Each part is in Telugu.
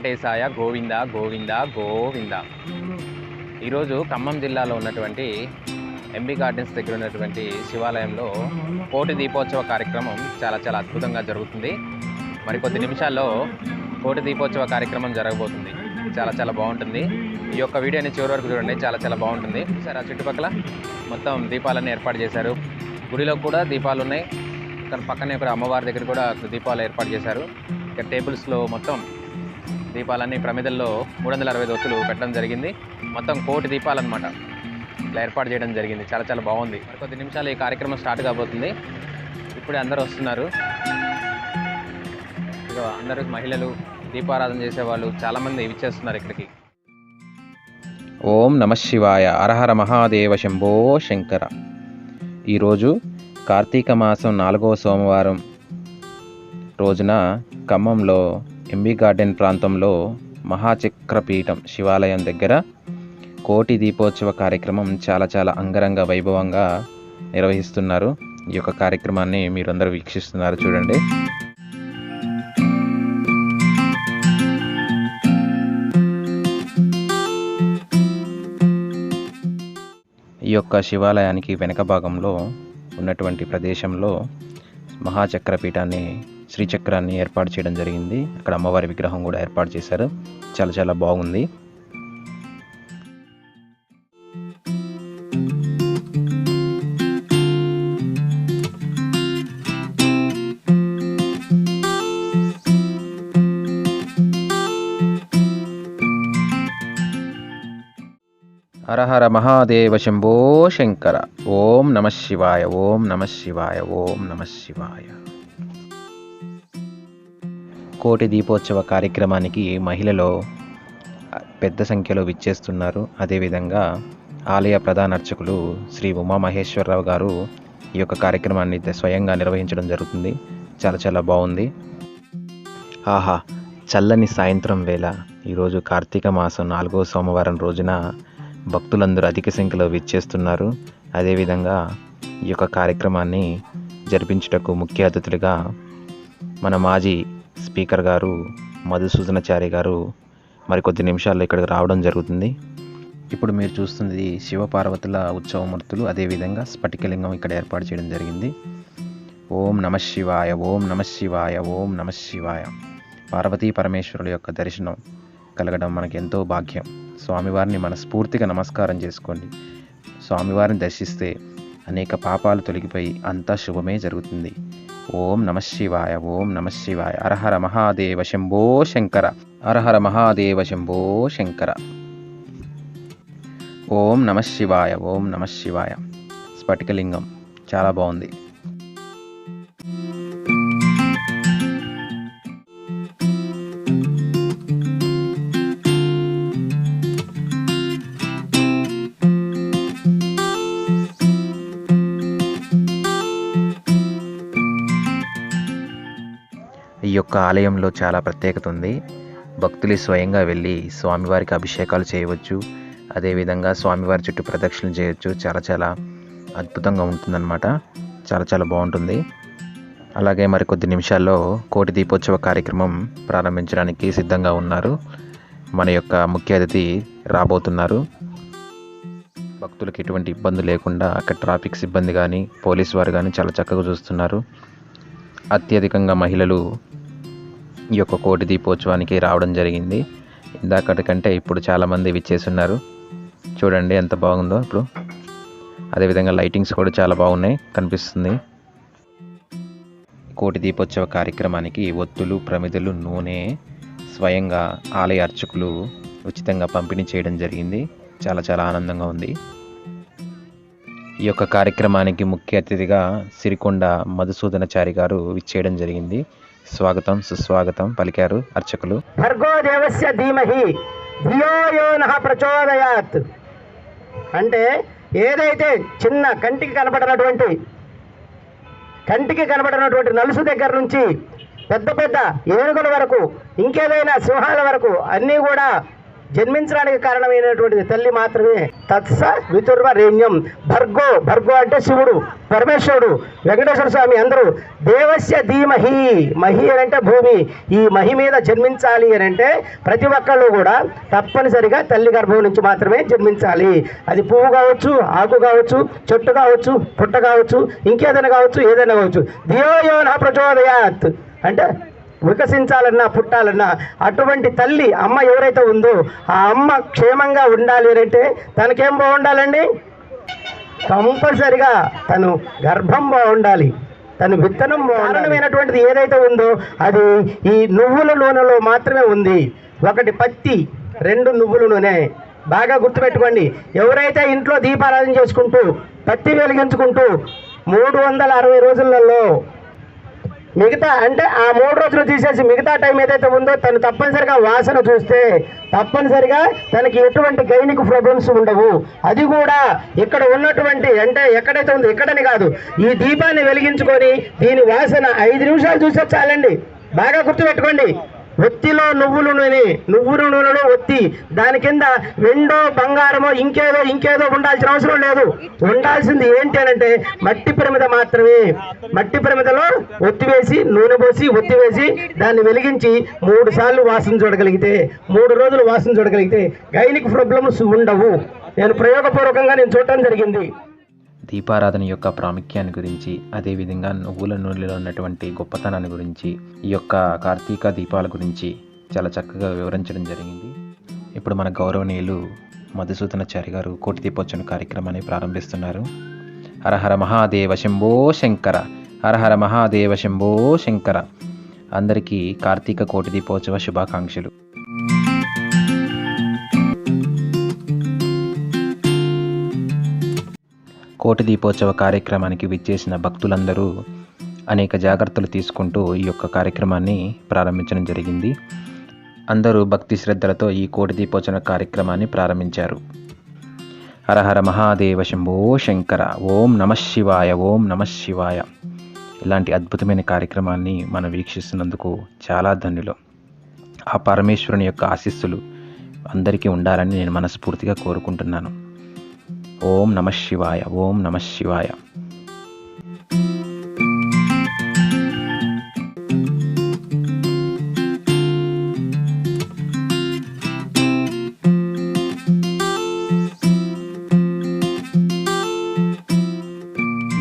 వెంకటేశాయ గోవింద గోవింద గోవింద. ఈరోజు ఖమ్మం జిల్లాలో ఉన్నటువంటి ఎంబీ గార్డెన్స్ దగ్గర ఉన్నటువంటి శివాలయంలో కోటి దీపోత్సవ కార్యక్రమం చాలా చాలా అద్భుతంగా జరుగుతుంది. మరికొద్ది నిమిషాల్లో కోటి దీపోత్సవ కార్యక్రమం జరగబోతుంది. చాలా చాలా బాగుంటుంది. ఈ యొక్క వీడియోని చివరి వరకు చూడండి. చాలా చాలా బాగుంటుంది. సార్ ఆ చుట్టుపక్కల? మొత్తం దీపాలన్నీ ఏర్పాటు చేశారు. గుడిలో కూడా దీపాలు ఉన్నాయి. ఇక్కడ పక్కనే ఇక్కడ అమ్మవారి దగ్గర కూడా దీపాలు ఏర్పాటు చేశారు. ఇక్కడ టేబుల్స్లో మొత్తం దీపాలన్నీ ప్రమిదల్లో మూడు వందల అరవై ఒత్తులు పెట్టడం జరిగింది. మొత్తం కోటి దీపాలు అనమాట ఇట్లా ఏర్పాటు చేయడం జరిగింది. చాలా చాలా బాగుంది. మరి కొద్ది నిమిషాలు ఈ కార్యక్రమం స్టార్ట్ కాబోతుంది. ఇప్పుడే అందరూ వస్తున్నారు. ఇక అందరూ మహిళలు దీపారాధన చేసేవాళ్ళు చాలామంది ఇచ్చేస్తున్నారు ఇక్కడికి. ఓం నమ శివాయ. అరహర మహాదేవ శంభో శంకర. ఈరోజు కార్తీక మాసం నాలుగవ సోమవారం రోజున ఖమ్మంలో ఎంబీ గార్డెన్ ప్రాంతంలో మహాచక్రపీఠం శివాలయం దగ్గర కోటి దీపోత్సవ కార్యక్రమం చాలా చాలా అంగరంగ వైభవంగా నిర్వహిస్తున్నారు. ఈ యొక్క కార్యక్రమాన్ని మీరందరూ వీక్షిస్తున్నారు చూడండి. ఈ యొక్క శివాలయానికి వెనక భాగంలో ఉన్నటువంటి ప్రదేశంలో మహాచక్రపీఠాన్ని శ్రీచక్రాన్ని ఏర్పాటు చేయడం జరిగింది. అక్కడ అమ్మవారి విగ్రహం కూడా ఏర్పాటు చేశారు. చాలా చాలా బాగుంది. హరహర మహాదేవ శంభో శంకర. ఓం నమ శివాయ ఓం నమ శివాయ ఓం నమ శివాయ. కోటి దీపోత్సవ కార్యక్రమానికి మహిళలు పెద్ద సంఖ్యలో విచ్చేస్తున్నారు. అదేవిధంగా ఆలయ ప్రధాన అర్చకులు శ్రీ ఉమామహేశ్వరరావు గారు ఈ యొక్క కార్యక్రమాన్ని స్వయంగా నిర్వహించడం జరుగుతుంది. చాలా చాలా బాగుంది. ఆహా చల్లని సాయంత్రం వేళ ఈరోజు కార్తీక మాసం నాలుగో సోమవారం రోజున భక్తులందరూ అధిక సంఖ్యలో విచ్చేస్తున్నారు. అదేవిధంగా ఈ యొక్క కార్యక్రమాన్ని జరిపించుటకు ముఖ్య అతిథులుగా మన మాజీ స్పీకర్ గారు మధుసూదనాచారి గారు మరికొద్ది నిమిషాల్లో ఇక్కడికి రావడం జరుగుతుంది. ఇప్పుడు మీరు చూస్తుంది శివపార్వతుల ఉత్సవమూర్తులు అదేవిధంగా స్ఫటికలింగం ఇక్కడ ఏర్పాటు చేయడం జరిగింది. ఓం నమ శివాయ ఓం నమ శివాయ ఓం నమ శివాయ. పార్వతీ పరమేశ్వరుల యొక్క దర్శనం కలగడం మనకు ఎంతో భాగ్యం. స్వామివారిని మనస్ఫూర్తిగా నమస్కారం చేసుకోండి. స్వామివారిని దర్శిస్తే అనేక పాపాలు తొలగిపోయి అంతా శుభమే జరుగుతుంది. ఓం నమ శివాయ ఓం నమ శివాయ. అరహర మహాదేవ శంభో శంకర. అరహర మహాదేవ శంభో శంకర. ఓం నమ శివాయ ఓం నమ శివాయ. స్ఫటికలింగం. చాలా బాగుంది. యొక్క ఆలయంలో చాలా ప్రత్యేకత ఉంది. భక్తులు స్వయంగా వెళ్ళి స్వామివారికి అభిషేకాలు చేయవచ్చు. అదేవిధంగా స్వామివారి చుట్టూ ప్రదక్షిణలు చేయవచ్చు చాలా చాలా అద్భుతంగా ఉంటుందన్నమాట. చాలా చాలా బాగుంటుంది. అలాగే మరికొద్ది నిమిషాల్లో కోటి దీపోత్సవ కార్యక్రమం ప్రారంభించడానికి సిద్ధంగా ఉన్నారు. మన యొక్క ముఖ్య అతిథి రాబోతున్నారు. భక్తులకు ఎటువంటి ఇబ్బంది లేకుండా అక్కడ ట్రాఫిక్ సిబ్బంది కానీ పోలీస్ వారు కానీ చాలా చక్కగా చూస్తున్నారు. అత్యధికంగా మహిళలు ఈ యొక్క కోటి దీపోత్సవానికి రావడం జరిగింది. ఇందాకటి కంటే ఇప్పుడు చాలామంది విచ్చేస్తున్నారు చూడండి ఎంత బాగుందో ఇప్పుడు. అదేవిధంగా లైటింగ్స్ కూడా చాలా బాగున్నాయి కనిపిస్తుంది. కోటి దీపోత్సవ కార్యక్రమానికి ఒత్తులు ప్రమిదలు నూనె స్వయంగా ఆలయ అర్చకులు ఉచితంగా పంపిణీ చేయడం జరిగింది. చాలా చాలా ఆనందంగా ఉంది. ఈ యొక్క కార్యక్రమానికి ముఖ్య అతిథిగా సిరికొండ మధుసూదనచారి గారు విచ్చేయడం జరిగింది. స్వాగతం సుస్వాగతం పలికారు అర్చకులు. భర్గో దేవస్య ధీమహి ధియో ప్రచోదయాత్. అంటే ఏదైతే చిన్న కంటికి కనబడినటువంటి కంటికి కనబడినటువంటి నలుసు దగ్గర నుంచి పెద్ద పెద్ద ఏనుగుల వరకు ఇంకేదైనా సింహాల వరకు అన్నీ కూడా జన్మించడానికి కారణమైనటువంటిది తల్లి మాత్రమే తత్స వితుర్వరేణ్యం భర్గో భర్గో అంటే శివుడు పరమేశ్వరుడు. వెంకటేశ్వర స్వామి అందరూ దేవస్య ధీమహి. మహి అని అంటే భూమి. ఈ మహి మీద జన్మించాలి అని అంటే ప్రతి ఒక్కళ్ళు కూడా తప్పనిసరిగా తల్లి గర్భం నుంచి మాత్రమే జన్మించాలి. అది పువ్వు కావచ్చు ఆకు కావచ్చు చెట్టు కావచ్చు పుట్ట కావచ్చు ఇంకేదైనా కావచ్చు ఏదైనా కావచ్చు. ధియోయో నా ప్రచోదయాత్. అంటే వికసించాలన్నా పుట్టాలన్నా అటువంటి తల్లి అమ్మ ఎవరైతే ఉందో ఆ అమ్మ క్షేమంగా ఉండాలి అంటే తనకేం బాగుండాలండి? కంపల్సరిగా తను గర్భం బాగుండాలి తను విత్తనం కారణమైనటువంటిది ఏదైతే ఉందో అది ఈ నువ్వుల నూనెలో మాత్రమే ఉంది. ఒకటి పత్తి రెండు నువ్వుల నూనె. బాగా గుర్తుపెట్టుకోండి ఎవరైతే ఇంట్లో దీపారాధన చేసుకుంటూ పత్తి వెలిగించుకుంటూ మూడు వందల అరవై రోజులలో మిగతా అంటే ఆ మూడు రోజులు తీసేసి మిగతా టైం ఏదైతే ఉందో తను తప్పనిసరిగా వాసన చూస్తే తప్పనిసరిగా తనకి ఎటువంటి గైనిక్ ప్రాబ్లమ్స్ ఉండవు. అది కూడా ఇక్కడ ఉన్నటువంటి అంటే ఎక్కడైతే ఉందో ఎక్కడని కాదు. ఈ దీపాన్ని వెలిగించుకొని దీని వాసన ఐదు నిమిషాలు చూసే చాలండి. బాగా గుర్తుపెట్టుకోండి. ఒత్తిలో నువ్వులు నూనె నువ్వులు నూనెలో ఒత్తి దాని కింద వెండో బంగారమో ఇంకేదో ఇంకేదో ఉండాల్సిన అవసరం లేదు. ఉండాల్సింది ఏంటి అని అంటే మట్టి పిరమిద మాత్రమే. మట్టి పిరమిదలో ఒత్తి వేసి నూనె పోసి ఒత్తి వేసి దాన్ని వెలిగించి మూడు సార్లు వాసన చూడగలిగితే మూడు రోజులు వాసన చూడగలిగితే గైనిక్ ప్రాబ్లమ్స్ ఉండవు. నేను ప్రయోగపూర్వకంగా నేను చూడటం జరిగింది. దీపారాధన యొక్క ప్రాముఖ్యాన్ని గురించి అదేవిధంగా నువ్వుల నూనెలో ఉన్నటువంటి గొప్పతనాన్ని గురించి ఈ యొక్క కార్తీక దీపాల గురించి చాలా చక్కగా వివరించడం జరిగింది. ఇప్పుడు మన గౌరవనీయులు మధుసూదనాచారి గారు కోటి దీపోత్సవం కార్యక్రమాన్ని ప్రారంభిస్తున్నారు. హరహర మహాదేవ శంభో శంకర హరహర మహాదేవ శంభో శంకర. అందరికీ కార్తీక కోటి దీపోత్సవ శుభాకాంక్షలు. కోటి దీపోత్సవ కార్యక్రమానికి విచ్చేసిన భక్తులందరూ అనేక జాగ్రత్తలు తీసుకుంటూ ఈ యొక్క కార్యక్రమాన్ని ప్రారంభించడం జరిగింది. అందరూ భక్తి శ్రద్ధలతో ఈ కోటి దీపోత్సవ కార్యక్రమాన్ని ప్రారంభించారు. హరహర మహాదేవ శంభో శంకర ఓం నమ శివాయ ఓం నమ శివాయ. ఇలాంటి అద్భుతమైన కార్యక్రమాన్ని మనం వీక్షిస్తున్నందుకు చాలా ధన్యులు. ఆ పరమేశ్వరుని యొక్క ఆశీస్సులు అందరికీ ఉండాలని నేను మనస్ఫూర్తిగా కోరుకుంటున్నాను. ఓం నమ శివాయ ఓం నమ శివాయ.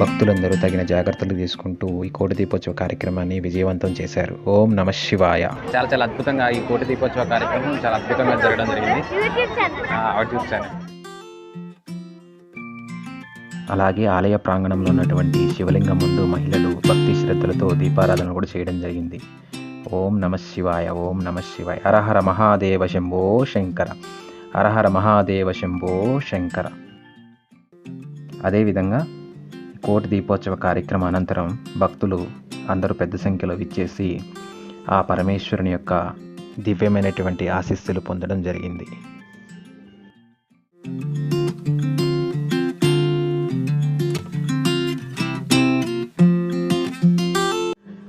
భక్తులందరూ తగిన జాగ్రత్తలు తీసుకుంటూ ఈ కోటి దీపోత్సవ కార్యక్రమాన్ని విజయవంతం చేశారు. ఓం నమ శివాయ. చాలా చాలా అద్భుతంగా ఈ కోటి దీపోత్సవ కార్యక్రమం చాలా అద్భుతంగా జరగడం జరిగింది. అలాగే ఆలయ ప్రాంగణంలో ఉన్నటువంటి శివలింగం ముందు మహిళలు భక్తి శ్రద్ధలతో దీపారాధన కూడా చేయడం జరిగింది. ఓం నమ శివాయ ఓం నమ శివాయ. హరహర మహాదేవ శంభో శంకర. హరహర మహాదేవ శంభో శంకర. అదేవిధంగా కోటి దీపోత్సవ కార్యక్రమం అనంతరం భక్తులు అందరూ పెద్ద సంఖ్యలో విచ్చేసి ఆ పరమేశ్వరుని యొక్క దివ్యమైనటువంటి ఆశీస్సులు పొందడం జరిగింది.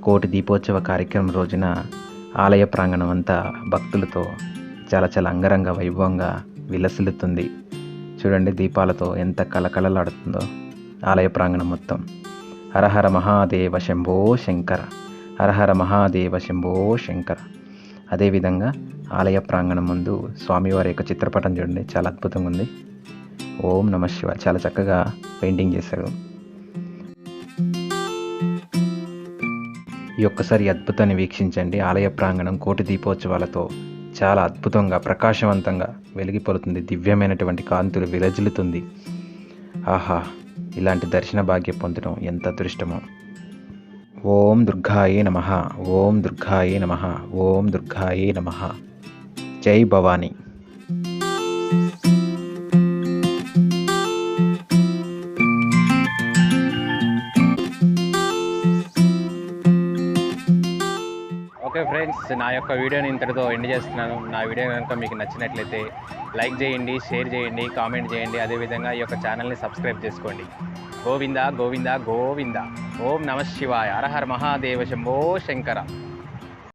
కోటి దీపోత్సవ కార్యక్రమం రోజున ఆలయ ప్రాంగణం అంతా భక్తులతో చాలా చాలా అంగరంగ వైభవంగా విలసిల్లుతుంది. చూడండి దీపాలతో ఎంత కలకలలాడుతుందో ఆలయ ప్రాంగణం మొత్తం. హరహర మహాదేవ శంభో శంకర హరహర మహాదేవ శంభో శంకర. అదేవిధంగా ఆలయ ప్రాంగణం ముందు స్వామివారి యొక్క చిత్రపటం చూడండి చాలా అద్భుతంగా ఉంది. ఓం నమ శివ చాలా చక్కగా పెయింటింగ్ చేశారు. ఈ ఒక్కసారి అద్భుతాన్ని వీక్షించండి. ఆలయ ప్రాంగణం కోటి దీపోత్సవాలతో చాలా అద్భుతంగా ప్రకాశవంతంగా వెలిగిపోతుంది దివ్యమైనటువంటి కాంతులు విరజిల్లుతుంది. ఆహా ఇలాంటి దర్శన భాగ్యం పొందడం ఎంత అదృష్టమో. ఓం దుర్గాయే నమ. ఓం దుర్గాయే నమ. ఓం దుర్గాయే నమ. జై భవానీ. ఓకే ఫ్రెండ్స్ నా యొక్క వీడియోని ఇంతటితో ఎండ్ చేస్తున్నాను. నా వీడియో కనుక మీకు నచ్చినట్లయితే లైక్ చేయండి షేర్ చేయండి కామెంట్ చేయండి. అదేవిధంగా ఈ యొక్క ఛానల్ని సబ్స్క్రైబ్ చేసుకోండి. గోవింద గోవింద గోవింద. ఓం నమ శివాయ. అరహర్ మహాదేవ శంభో శంకర.